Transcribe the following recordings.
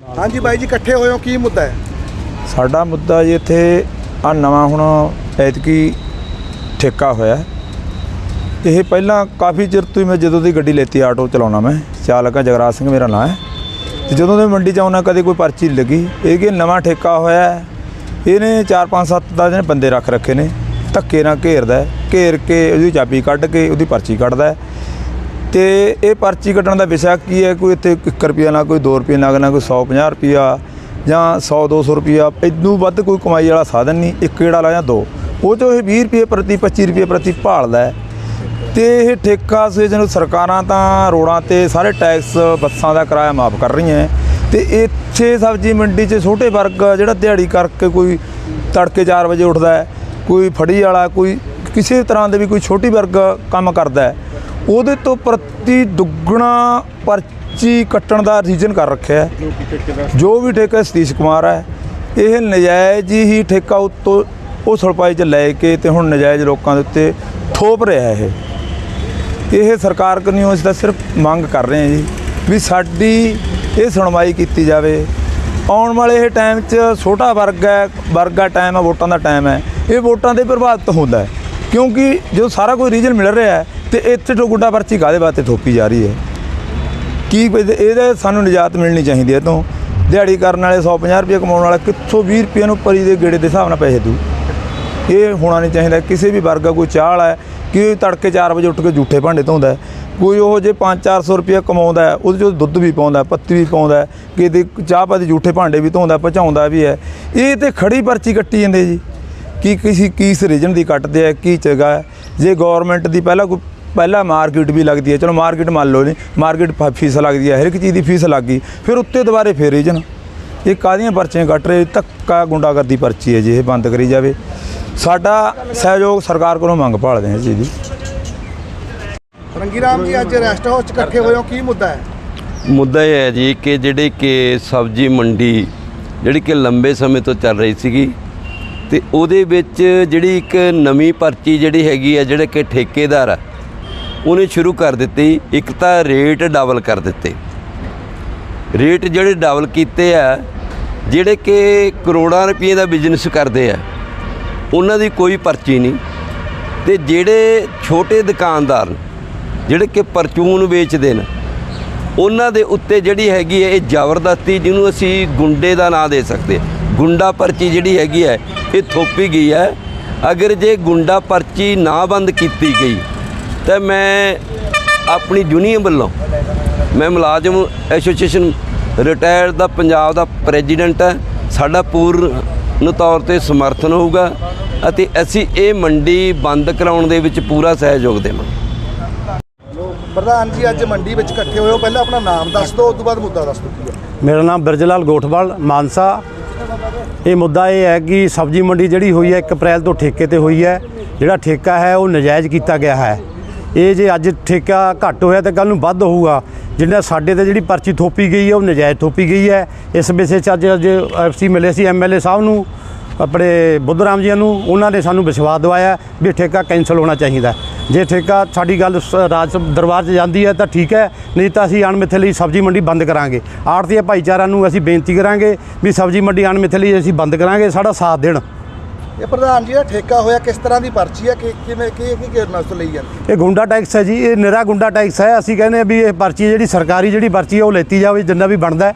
ਹਾਂਜੀ ਬਾਈ ਜੀ, ਇਕੱਠੇ ਹੋਏ ਹੋ, ਕੀ ਮੁੱਦਾ ਹੈ ਸਾਡਾ ਮੁੱਦਾ ਜੀ ਇੱਥੇ ਆ ਨਵਾਂ ਹੁਣ ਐਤਕੀ ਠੇਕਾ ਹੋਇਆ ਹੈ। ਇਹ ਪਹਿਲਾਂ ਕਾਫੀ ਚਿਰ ਤੋਂ ਹੀ ਮੈਂ ਜਦੋਂ ਦੀ ਗੱਡੀ ਲੈਤੀ ਆਟੋ ਚਲਾਉਣਾ ਮੈਂ, ਚਾਲਕ ਹਾਂ ਜਗਰਾਜ ਸਿੰਘ ਮੇਰਾ ਨਾਮ ਹੈ ਤੇ ਜਦੋਂ ਦੇ ਮੰਡੀ ਚ ਆਉਣਾ, ਕਦੇ ਕੋਈ ਪਰਚੀ ਨਹੀਂ ਲੱਗੀ ਇਹ ਕਿ ਨਵਾਂ ਠੇਕਾ ਹੋਇਆ ਹੈ। ਇਹਨੇ 4 5 7 10 ਦਿਨ ਬੰਦੇ ਰੱਖ ਰੱਖੇ ਨੇ, ਧੱਕੇ ਨਾਲ ਘੇਰਦਾ ਹੈ। ਘੇਰ ਕੇ ਉਹਦੀ ਚਾਬੀ ਕੱਢ ਕੇ ਉਹਦੀ ਪਰਚੀ ਕੱਢਦਾ ਹੈ। ਤੇ ਇਹ ਪਰਚੀ ਕੱਟਣ ਦਾ ਵਿਸ਼ਾ ਕੀ ਹੈ? ਕੋਈ ਇੱਥੇ 1 ਰੁਪਿਆ ਨਾ, ਕੋਈ 2 ਰੁਪਏ ਲੱਗਣਾ ਕੋਈ 150 ਰੁਪਿਆ ਜਾਂ 100 200 ਰੁਪਿਆ ਇਦੋਂ ਵੱਧ ਕੋਈ ਕਮਾਈ ਵਾਲਾ ਸਾਧਨ ਨਹੀਂ। ਇੱਕ ਕਿਹੜਾ ਲਾ ਜਾਂ ਦੋ? ਉਹ ਚੋਂ ਇਹ 20 ਰੁਪਏ ਪ੍ਰਤੀ 25 ਰੁਪਏ ਪ੍ਰਤੀ ਭਾਲਦਾ ਹੈ। ਤੇ ਇਹ ਠੇਕਾ ਸੇ ਜਿਹਨੂੰ ਸਰਕਾਰਾਂ ਤਾਂ ਰੋਡਾਂ ਤੇ ਸਾਰੇ ਟੈਕਸ ਬੱਸਾਂ ਦਾ ਕਿਰਾਇਆ ਮਾਫ ਕਰ ਰਹੀਆਂ ਹੈ। ਤੇ ਇੱਥੇ ਸਬਜ਼ੀ ਮੰਡੀ 'ਚ ਛੋਟੇ ਵਰਗ ਜਿਹੜਾ ਦਿਹਾੜੀ ਕਰਕੇ ਕੋਈ ਤੜਕੇ 4 ਵਜੇ ਉੱਠਦਾ ਹੈ, ਕੋਈ ਫੜੀ ਵਾਲਾ, ਕੋਈ ਕਿਸੇ ਤਰ੍ਹਾਂ ਦੇ ਵੀ ਕੋਈ ਛੋਟੀ ਵਰਗ ਕੰਮ ਕਰਦਾ ਹੈ। ਉਹਦੇ ਤੋਂ ਪ੍ਰਤੀ ਦੁੱਗਣਾ ਪਰਚੀ ਕੱਟਣ ਦਾ ਰੀਜਨ ਕਰ ਰੱਖਿਆ ਹੈ। ਜੋ ਵੀ ਠੇਕਾ ਸਤੀਸ਼ ਕੁਮਾਰ ਹੈ ਇਹ ਨਜਾਇਜ਼ ਹੀ ਠੇਕਾ ਉੱਤੋਂ ਉਹ ਸਲਪਾਈ ਚ ਲੈ ਕੇ ਤੇ ਹੁਣ ਨਜਾਇਜ਼ ਲੋਕਾਂ ਦੇ ਉੱਤੇ ਥੋਪ ਰਿਹਾ ਹੈ ਇਹ। ਇਹ ਸਰਕਾਰ ਕਰਨੀਓ ਅਸੀਂ ਤਾਂ ਸਿਰਫ ਮੰਗ ਕਰ ਰਹੇ ਹਾਂ ਜੀ ਵੀ ਸਾਡੀ ਇਹ ਸੁਣਵਾਈ ਕੀਤੀ ਜਾਵੇ। ਆਉਣ ਵਾਲੇ ਇਹ ਟਾਈਮ 'ਚ ਛੋਟਾ ਵਰਗ ਹੈ ਵਰਗਾ ਟਾਈਮ ਹੈ ਵੋਟਾਂ ਦਾ ਟਾਈਮ ਹੈ ਇਹ ਵੋਟਾਂ ਤੇ ਪ੍ਰਭਾਵਿਤ ਹੁੰਦਾ ਕਿਉਂਕਿ ਜੋ ਸਾਰਾ ਕੋਈ ਰੀਜਨ ਮਿਲ ਰਿਹਾ ਹੈ ਤੇ ਇੱਥੇ ਤੋਂ ਗੁੱਡਾ ਪਰਚੀ ਕਾਦੇ ਵਾਸਤੇ ਥੋਪੀ ਜਾ ਰਹੀ ਹੈ? ਕੀ ਇਹਦੇ- ਇਹਦੇ ਸਾਨੂੰ ਨਿਜਾਤ ਮਿਲਣੀ ਚਾਹੀਦੀ ਹੈ ਤੋਂ ਦਿਹਾੜੀ ਕਰਨ ਵਾਲੇ 150 ਰੁਪਏ ਕਮਾਉਣ ਵਾਲਾ ਕਿੱਥੋਂ 20 ਰੁਪਏ ਨੂੰ ਪਰੀ ਦੇ ਗੇੜੇ ਦੇ ਹਿਸਾਬ ਨਾਲ ਪੈਸੇ ਦੂ? ਇਹ ਹੋਣਾ ਨਹੀਂ ਚਾਹੀਦਾ। ਕਿਸੇ ਵੀ ਵਰਗਾ ਕੋਈ ਚਾਹ ਵਾਲਾ ਕਿ ਤੜਕੇ 4 ਵਜੇ ਉੱਠ ਕੇ ਜੂਠੇ ਭਾਂਡੇ ਧੋਂਦਾ ਕੋਈ ਉਹ ਜੇ 5-400 ਰੁਪਏ ਕਮਾਉਂਦਾ ਹੈ, ਉਹਦੇ ਚੋਂ ਦੁੱਧ ਵੀ ਪਾਉਂਦਾ ਪੱਤੀ ਵੀ ਪਾਉਂਦਾ ਕਿਤੇ ਚਾਹ ਪਾਦੀ ਜੂਠੇ ਭਾਂਡੇ ਵੀ ਧੋਂਦਾ ਪਹੁੰਚਾਉਂਦਾ ਵੀ ਹੈ। ਇਹ ਤੇ ਖੜੀ ਪਰਚੀ ਕੱਟੀ ਜਾਂਦੇ ਜੀ। ਕੀ ਕਿਸੇ ਕਿਸ ਰੀਜਨ ਦੀ ਕੱਟਦੇ ਆ ਕੀ ਜਗ੍ਹਾ ਹੈ। ਜੇ ਗਵਰਨਮੈਂਟ ਦੀ ਪਹਿਲਾਂ ਕੋਈ ਪਹਿਲਾਂ ਮਾਰਕੀਟ ਵੀ ਲੱਗਦੀ ਹੈ ਚਲੋ ਮਾਰਕੀਟ ਮੰਨ ਲਓ ਨਹੀਂ ਮਾਰਕੀਟ ਫੀਸ ਲੱਗਦੀ ਹੈ ਹਰ ਇੱਕ ਚੀਜ਼ ਦੀ ਫੀਸ ਲੱਗ ਗਈ ਫਿਰ ਉੱਤੇ ਦੁਬਾਰੇ ਫੇਰ ਰੀਜਨ ਇਹ ਕਾਹਦੀਆਂ ਪਰਚੀਆਂ ਕੱਟ ਰਹੇ ਧੱਕਾ ਗੁੰਡਾਗਰਦੀ ਪਰਚੀ ਹੈ ਜੀ ਇਹ ਬੰਦ ਕਰੀ ਜਾਵੇ। ਸਾਡਾ ਸਹਿਯੋਗ ਸਰਕਾਰ ਕੋਲੋਂ ਮੰਗ ਭਾਲਦੇ ਹਾਂ ਜੀ ਦੀ ਰੰਗੀ ਰਾਮ ਜੀ ਅੱਜ ਰੈਸਟ ਹਾਊਸ 'ਚ ਇਕੱਠੇ ਹੋਏ ਹੋ ਕੀ ਮੁੱਦਾ ਹੈ? ਮੁੱਦਾ ਇਹ ਹੈ ਜੀ ਕਿ ਜਿਹੜੀ ਕਿ ਸਬਜ਼ੀ ਮੰਡੀ ਜਿਹੜੀ ਕਿ ਲੰਬੇ ਸਮੇਂ ਤੋਂ ਚੱਲ ਰਹੀ ਸੀਗੀ ਤੇ ਉਹਦੇ ਵਿੱਚ ਜਿਹੜੀ ਇੱਕ ਨਵੀਂ ਪਰਚੀ ਜਿਹੜੀ ਹੈਗੀ ਆ ਜਿਹੜੇ ਕਿ ਠੇਕੇਦਾਰ ਆ ਉਹਨੇ ਸ਼ੁਰੂ ਕਰ ਦਿੱਤੀ, ਇੱਕ ਤਾਂ ਰੇਟ ਡਬਲ ਕਰ ਦਿੱਤੇ। ਰੇਟ ਜਿਹੜੇ ਡਬਲ ਕੀਤੇ ਆ, ਜਿਹੜੇ ਕਿ ਕਰੋੜਾਂ ਰੁਪਏ ਦਾ ਬਿਜ਼ਨਸ ਕਰਦੇ ਆ, ਉਹਨਾਂ ਦੀ ਕੋਈ ਪਰਚੀ ਨਹੀਂ। ਤੇ ਜਿਹੜੇ ਛੋਟੇ ਦੁਕਾਨਦਾਰ, ਜਿਹੜੇ ਕਿ ਪਰਚੂਨ ਵੇਚਦੇ ਨੇ, ਉਹਨਾਂ ਦੇ ਉੱਤੇ ਜਿਹੜੀ ਹੈਗੀ ਹੈ ਇਹ ਜ਼ਬਰਦਸਤੀ ਜਿਹਨੂੰ ਅਸੀਂ ਗੁੰਡੇ ਦਾ ਨਾਂ ਦੇ ਸਕਦੇ ਗੁੰਡਾ ਪਰਚੀ ਜਿਹੜੀ ਹੈਗੀ ਹੈ ਇਹ ਥੋਪੀ ਗਈ ਹੈ ਅਗਰ ਜੇ ਗੁੰਡਾ ਪਰਚੀ ਨਾ ਬੰਦ ਕੀਤੀ ਗਈ ਤਾਂ ਮੈਂ ਆਪਣੀ ਯੂਨੀਅਨ ਵੱਲੋਂ ਮੈਂ ਮੁਲਾਜ਼ਮ ਐਸੋਸੀਏਸ਼ਨ ਰਿਟਾਇਰਡ ਦਾ ਪੰਜਾਬ ਦਾ ਪ੍ਰੈਜ਼ੀਡੈਂਟ ਹੈ। ਸਾਡਾ ਪੂਰਨ ਤੌਰ ਤੇ ਸਮਰਥਨ ਹੋਊਗਾ ਅਤੇ ਅਸੀਂ ਇਹ ਮੰਡੀ ਬੰਦ ਕਰਾਉਣ ਦੇ ਵਿੱਚ ਪੂਰਾ ਸਹਿਯੋਗ ਦੇਵਾਂਗੇ। ਪ੍ਰਧਾਨ ਜੀ ਅੱਜ ਮੰਡੀ ਵਿੱਚ ਇਕੱਠੇ ਹੋਏ ਹੋ। ਪਹਿਲਾਂ ਆਪਣਾ ਨਾਮ ਦੱਸ ਦਿਓ ਉਸ ਤੋਂ ਬਾਅਦ ਮੁੱਦਾ ਦੱਸ ਦਿਓ। ਕੀ ਹੈ ਮੇਰਾ ਨਾਮ ਬਿਰਜਲਾਲ ਗੋਠਵਾਲ ਮਾਨਸਾ। ਇਹ ਮੁੱਦਾ ਇਹ ਹੈ ਕਿ ਸਬਜ਼ੀ ਮੰਡੀ ਜਿਹੜੀ ਹੋਈ ਹੈ 1 ਅਪ੍ਰੈਲ ਤੋਂ ਠੇਕੇ ਤੇ ਹੋਈ ਹੈ। ਜਿਹੜਾ ਠੇਕਾ ਹੈ ਉਹ ਨਜਾਇਜ਼ ਕੀਤਾ ਗਿਆ ਹੈ। ਇਹ ਜੇ ਅੱਜ ਠੇਕਾ ਘੱਟ ਹੋਇਆ ਤਾਂ ਕੱਲ ਨੂੰ ਵੱਧ ਹੋਊਗਾ। ਜਿਹੜਾ ਸਾਡੇ ਤੇ ਜਿਹੜੀ ਪਰਚੀ ਥੋਪੀ ਗਈ ਹੈ, ਉਹ ਨਜਾਇਜ਼ ਥੋਪੀ ਗਈ ਹੈ। ਇਸ ਵਿਸ਼ੇ 'ਚ ਅੱਜ ਅੱਜ ਐਫਸੀ ਮਿਲੇ ਸੀ ਐਮਐਲਏ ਸਾਹਿਬ ਨੂੰ, ਆਪਣੇ ਬੁੱਧਰਾਮ ਜੀ ਨੂੰ, ਉਹਨਾਂ ਨੇ ਸਾਨੂੰ ਵਿਸ਼ਵਾਸ ਦਿਵਾਇਆ ਵੀ ਠੇਕਾ ਕੈਂਸਲ ਹੋਣਾ ਚਾਹੀਦਾ। ਜੇ ਠੇਕਾ ਸਾਡੀ ਗੱਲ ਸ- ਰਾਜ ਦਰਬਾਰ 'ਚ ਜਾਂਦੀ ਹੈ ਤਾਂ ਠੀਕ ਹੈ, ਨਹੀਂ ਤਾਂ ਅਸੀਂ ਅਣਮਿੱਥੇ ਲਈ ਸਬਜ਼ੀ ਮੰਡੀ ਬੰਦ ਕਰਾਂਗੇ। ਆੜਤੀਏ ਭਾਈਚਾਰਾ ਨੂੰ ਅਸੀਂ ਬੇਨਤੀ ਕਰਾਂਗੇ ਵੀ ਸਬਜ਼ੀ ਮੰਡੀ ਅਣਮਿੱਥੇ ਲਈ ਅਸੀਂ ਬੰਦ ਕਰਾਂਗੇ ਸਾਡਾ ਸਾਥ ਦੇਣ। ਇਹ ਪ੍ਰਧਾਨ ਜੀ ਦਾ ਠੇਕਾ ਹੋਇਆ, ਕਿਸ ਤਰ੍ਹਾਂ ਦੀ ਪਰਚੀ ਹੈ ਕਿ ਕਿਵੇਂ, ਕੀ ਕੀ ਕਿਰਨ ਤੋਂ ਲਈ ਜਾਂਦੀ? ਇਹ ਗੁੰਡਾ ਟੈਕਸ ਹੈ ਜੀ, ਇਹ ਨਿਰਾ ਗੁੰਡਾ ਟੈਕਸ ਹੈ। ਅਸੀਂ ਕਹਿੰਦੇ ਹਾਂ ਵੀ ਇਹ ਪਰਚੀ ਜਿਹੜੀ ਸਰਕਾਰੀ ਜਿਹੜੀ ਪਰਚੀ ਹੈ ਉਹ ਲੈਤੀ ਜਾਵੇ, ਜਿੰਨਾ ਵੀ ਬਣਦਾ ਹੈ।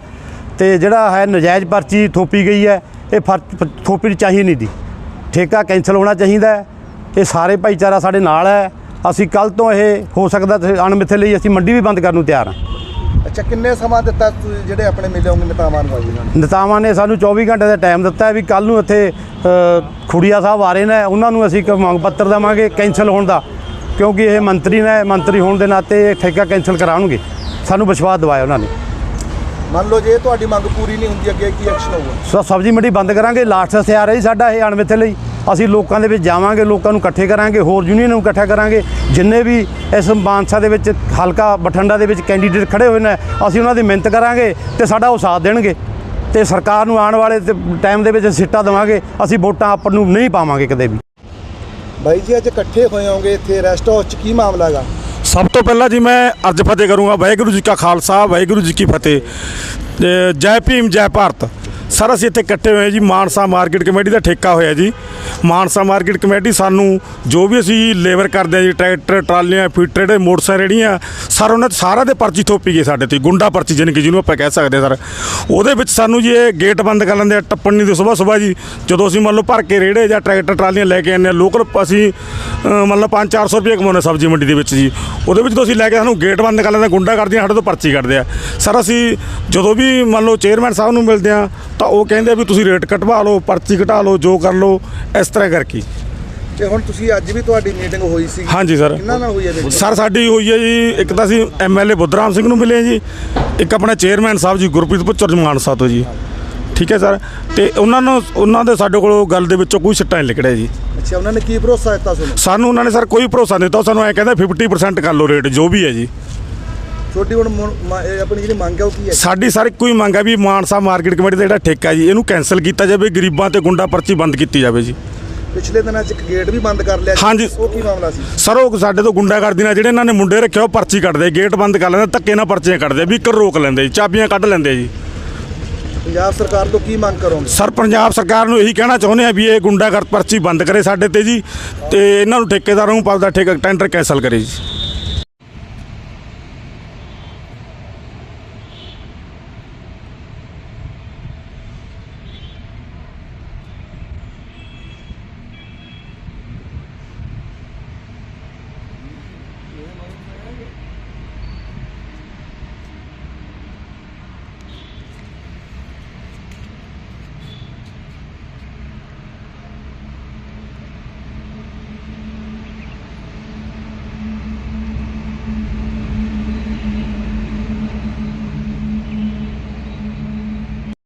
ਤੇ ਜਿਹੜਾ ਹੈ ਨਜਾਇਜ਼ ਪਰਚੀ ਥੋਪੀ ਗਈ ਹੈ, ਇਹ ਫਰ- ਥੋਪੀ ਚਾਹੀ ਨਹੀਂ ਦੀ। ਠੇਕਾ ਕੈਂਸਲ ਹੋਣਾ ਚਾਹੀਦਾ ਹੈ। ਇਹ ਸਾਰੇ ਭਾਈਚਾਰਾ ਸਾਡੇ ਨਾਲ ਹੈ। ਅਸੀਂ ਕੱਲ ਤੋਂ ਇਹ ਹੋ ਸਕਦਾ ਅਣਮਿੱਥੇ ਲਈ ਅਸੀਂ ਮੰਡੀ ਵੀ ਬੰਦ ਕਰਨ ਨੂੰ ਤਿਆਰ ਹਾਂ। ਅੱਛਾ ਕਿੰਨੇ ਸਮਾਂ ਦਿੱਤਾ ਤੁਸੀਂ ਜਿਹੜੇ ਆਪਣੇ ਮਿਲੇ ਨੇਤਾਵਾਂ ਨੂੰ ਬਾਜੀ ਨਾਲ ਨੇਤਾਵਾਂ ਨੇ ਸਾਨੂੰ 24 ਘੰਟੇ ਦਾ ਟਾਈਮ ਦਿੱਤਾ ਹੈ ਵੀ ਕੱਲ ਨੂੰ ਇੱਥੇ ਅ, ਖੁੜੀਆ ਸਾਹਿਬ ਆ ਰਹੇ ਨੇ ਉਹਨਾਂ ਨੂੰ ਅਸੀਂ ਇੱਕ ਮੰਗ ਪੱਤਰ ਦੇਵਾਂਗੇ ਕੈਂਸਲ ਹੋਣ ਦਾ ਕਿਉਂਕਿ ਇਹ ਮੰਤਰੀ ਨੇ ਮੰਤਰੀ ਹੋਣ ਦੇ ਨਾਤੇ ਇਹ ਠੇਕਾ ਕੈਂਸਲ ਕਰਾਉਣਗੇ। ਸਾਨੂੰ ਵਿਸ਼ਵਾਸ ਦਿਵਾਇਆ ਉਹਨਾਂ ਨੇ। ਮੰਨ ਲਓ ਜੇ ਤੁਹਾਡੀ ਮੰਗ ਪੂਰੀ ਨਹੀਂ ਹੁੰਦੀ ਅੱਗੇ ਕੀ ਐਕਸ਼ਨ ਹੋਊਗਾ? ਸੋ ਸਬਜ਼ੀ ਮੰਡੀ ਬੰਦ ਕਰਾਂਗੇ ਲਾਸਟ ਹਥਿਆਰ ਹੈ ਜੀ ਸਾਡਾ ਇਹ ਅਣਮਿੱਥੇ ਲਈ। ਅਸੀਂ ਲੋਕਾਂ ਦੇ ਵਿੱਚ ਜਾਵਾਂਗੇ ਲੋਕਾਂ ਨੂੰ ਇਕੱਠੇ ਕਰਾਂਗੇ ਹੋਰ ਯੂਨੀਅਨ ਨੂੰ ਇਕੱਠਾ ਕਰਾਂਗੇ ਜਿੰਨੇ ਵੀ ਇਸ ਮਾਨਸਾ ਦੇ ਵਿੱਚ ਹਲਕਾ ਬਠਿੰਡਾ ਦੇ ਵਿੱਚ ਕੈਂਡੀਡੇਟ ਖੜੇ ਹੋਏ ਨੇ ਅਸੀਂ ਉਹਨਾਂ ਦੀ ਮਿਹਨਤ ਕਰਾਂਗੇ ਤੇ ਸਾਡਾ ਉਹ ਸਾਥ ਦੇਣਗੇ। ਤੇ ਸਰਕਾਰ ਨੂੰ ਆਉਣ ਵਾਲੇ ਟਾਈਮ ਦੇ ਵਿੱਚ ਸਿੱਟਾ ਦੇਵਾਂਗੇ ਅਸੀਂ ਵੋਟਾਂ ਆਪ ਨੂੰ ਨਹੀਂ ਪਾਵਾਂਗੇ ਕਦੇ ਵੀ। ਬਾਈ ਜੀ ਅੱਜ ਇਕੱਠੇ ਹੋਏ ਹੋਗੇ ਇੱਥੇ ਰੈਸਟ ਹਾਊਸ 'ਚ ਕੀ ਮਾਮਲਾ ਹੈਗਾ? ਸਭ ਤੋਂ ਪਹਿਲਾਂ ਜੀ ਮੈਂ ਅਰਜ ਫਤਿਹ ਕਰੂੰਗਾ ਵਾਹਿਗੁਰੂ ਜੀ ਕਾ ਖਾਲਸਾ ਵਾਹਿਗੁਰੂ ਜੀ ਕੀ ਫਤਿਹ। ਜੈ ਭੀਮ ਜੈ ਭਾਰਤ। ਸਰ ਅਸੀਂ ਇੱਥੇ ਇਕੱਠੇ ਹੋਏ ਜੀ ਮਾਨਸਾ ਮਾਰਕੀਟ ਕਮੇਟੀ ਦਾ ਠੇਕਾ ਹੋਇਆ ਜੀ। ਮਾਨਸਾ ਮਾਰਕੀਟ ਕਮੇਟੀ ਸਾਨੂੰ ਜੋ ਵੀ ਅਸੀਂ ਲੇਬਰ ਕਰਦੇ ਆ ਜੀ ਟਰੈਕਟਰ ਟਰਾਲੀਆਂ ਫੀਟਰ ਜਿਹੜੇ ਮੋਟਰਸਾਈਕਲ ਰੇੜੀਆਂ ਸਰ ਉਹਨਾਂ ਤੇ ਸਾਰਾ ਦੇ ਪਰਚੀ ਥੋਪੀ ਗਈ ਸਾਡੇ ਤੇ ਗੁੰਡਾ ਪਰਚੀ ਜਾਣੀ ਕਿ ਜਿਹਨੂੰ ਆਪਾਂ ਕਹਿ ਸਕਦੇ ਹਾਂ ਸਰ। ਉਹਦੇ ਵਿੱਚ ਸਾਨੂੰ ਜੀ ਇਹ ਗੇਟ ਬੰਦ ਕਰ ਲੈਂਦੇ ਆ ਟੱਪਣ ਨਹੀਂ ਦੇ ਸਵੇਰ ਸਵੇਰ ਜੀ। ਜਦੋਂ ਅਸੀਂ ਮੰਨ ਲਓ ਭਰ ਕੇ ਰੇੜੇ ਜਾਂ ਟਰੈਕਟਰ ਟਰਾਲੀਆਂ ਲੈ ਕੇ ਆਉਂਦੇ ਆ ਲੋਕਲ ਅਸੀਂ ਅ, ਮੰਨ ਲਓ 5-400 ਰੁਪਏ ਕਮਾਉਂਦੇ ਸਬਜ਼ੀ ਮੰਡੀ ਦੇ ਵਿੱਚ ਜੀ। ਉਹਦੇ ਵਿੱਚ ਜਦੋਂ ਅਸੀਂ ਲੈ ਕੇ ਸਾਨੂੰ ਗੇਟ ਬੰਦ ਕਰ ਲੈਂਦੇ ਆ, ਗੁੰਡਾ ਕਰਦੀਆਂ ਸਾਡੇ ਤੋਂ ਪਰਚੀ ਕੱਢਦੇ ਆ। ਸਰ ਅਸੀਂ ਜਦੋਂ ਵੀ ਮੰਨ ਲਓ ਚੇਅਰਮੈਨ ਸਾਹਿਬ ਨੂੰ ਮਿਲਦੇ ਆ ਤਾਂ ਉਹ ਕਹਿੰਦੇ ਵੀ ਤੁਸੀਂ ਰੇਟ ਕਟਵਾ ਲਓ ਪਰਚੀ ਕਟਾ ਲਓ ਜੋ ਕਰ ਲਓ ਇਸ ਤਰ੍ਹਾਂ ਕਰਕੇ। ਤੇ ਹੁਣ ਤੁਸੀਂ ਅੱਜ ਵੀ ਤੁਹਾਡੀ ਮੀਟਿੰਗ ਹੋਈ ਸੀ। ਹਾਂਜੀ ਸਰ। ਕਿੰਨਾ ਨਾਲ ਹੋਈ ਹੈ meeting? ਸਰ ਸਾਡੀ ਹੋਈ ਹੈ ਜੀ ਇੱਕ ਤਾਂ ਅਸੀਂ ਐਮਐਲਏ ਬੁੱਧਰਾਮ ਸਿੰਘ ਨੂੰ ਮਿਲੇ ਜੀ ਇੱਕ ਆਪਣੇ ਚੇਅਰਮੈਨ ਸਾਹਿਬ ਜੀ ਗੁਰਪ੍ਰੀਤ ਪੁੱਤਰ ਮਾਨਸਾ ਤੋਂ ਜੀ। ਠੀਕ ਹੈ ਸਰ? ਤੇ ਉਹਨਾਂ ਨੂੰ ਉਹਨਾਂ ਦੇ ਸਾਡੇ ਕੋਲ ਗੱਲ ਦੇ ਵਿੱਚੋਂ ਕੋਈ ਸਿੱਟਾ ਨਹੀਂ ਨਿਕਲਿਆ ਜੀ। ਅੱਛਾ ਉਹਨਾਂ ਨੇ ਕੀ ਭਰੋਸਾ ਦਿੱਤਾ ਤੁਹਾਨੂੰ? ਸਾਨੂੰ ਉਹਨਾਂ ਨੇ ਸਰ ਕੋਈ ਭਰੋਸਾ ਨਹੀਂ ਦਿੱਤਾ। ਉਹ ਸਾਨੂੰ ਐ ਕਹਿੰਦਾ 50% ਕਰ ਲਓ ਰੇਟ ਜੋ ਵੀ ਹੈ ਜੀ। ਤੁਹਾਡੀ ਹੁਣ ਮੁ- ਮ- ਇਹ ਆਪਣੀ ਜਿਹੜੀ ਮੰਗ ਹੈ ਉਹ ਕੀ ਹੈ? ਸਾਡੀ ਸਰ ਇੱਕੋ ਹੀ ਮੰਗ ਹੈ ਵੀ ਮਾਨਸਾ ਮਾਰਕੀਟ ਕਮੇਟੀ ਦਾ ਜਿਹੜਾ ਠੇਕਾ ਜੀ ਇਹਨੂੰ ਕੈਨਸਲ ਕੀਤਾ ਜਾਵੇ ਗਰੀਬਾਂ ਤੇ ਗੁੰਡਾ ਪਰਚੀ ਬੰਦ ਕੀਤੀ ਜਾਵੇ ਜੀ। ਪਿਛਲੇ ਦਿਨਾਂ 'ਚ ਇੱਕ ਗੇਟ ਵੀ ਬੰਦ ਕਰ ਲਿਆ ਸੀ। ਹਾਂਜੀ। ਉਹ ਕੀ ਮਾਮਲਾ ਸੀ? ਸਰ ਉਹ ਸਾਡੇ ਤੋਂ ਗੁੰਡਾ ਕਰਦੀ ਨਾਲ ਜਿਹੜੇ ਇਹਨਾਂ ਨੇ ਮੁੰਡੇ ਰੱਖਿਆ ਉਹ ਪਰਚੀ ਕੱਢਦੇ ਗੇਟ ਬੰਦ ਕਰ ਲੈਂਦੇ ਧੱਕੇ ਨਾਲ ਪਰਚੀਆਂ ਕੱਢਦੇ ਵੀ ਕਰ ਰੋਕ ਲੈਂਦੇ ਜੀ ਚਾਬੀਆਂ ਕੱਢ ਲੈਂਦੇ ਜੀ। ਪੰਜਾਬ ਸਰਕਾਰ ਤੋਂ ਕੀ ਮੰਗ ਕਰੋਗੇ? ਸਰ ਪੰਜਾਬ ਸਰਕਾਰ ਨੂੰ ਇਹੀ ਕਹਿਣਾ ਚਾਹੁੰਦੇ ਆ ਵੀ ਇਹ ਗੁੰਡਾਗਰਦ ਪਰਚੀ ਬੰਦ ਕਰੇ ਸਾਡੇ ਤੇ ਜੀ ਤੇ ਇਹਨਾਂ ਨੂੰ ਠੇਕੇਦਾਰਾਂ ਨੂੰ ਆਪਦਾ ਠੇਕਾ ਟੈਂਡਰ ਕੈਂਸਲ ਕਰੇ ਜੀ।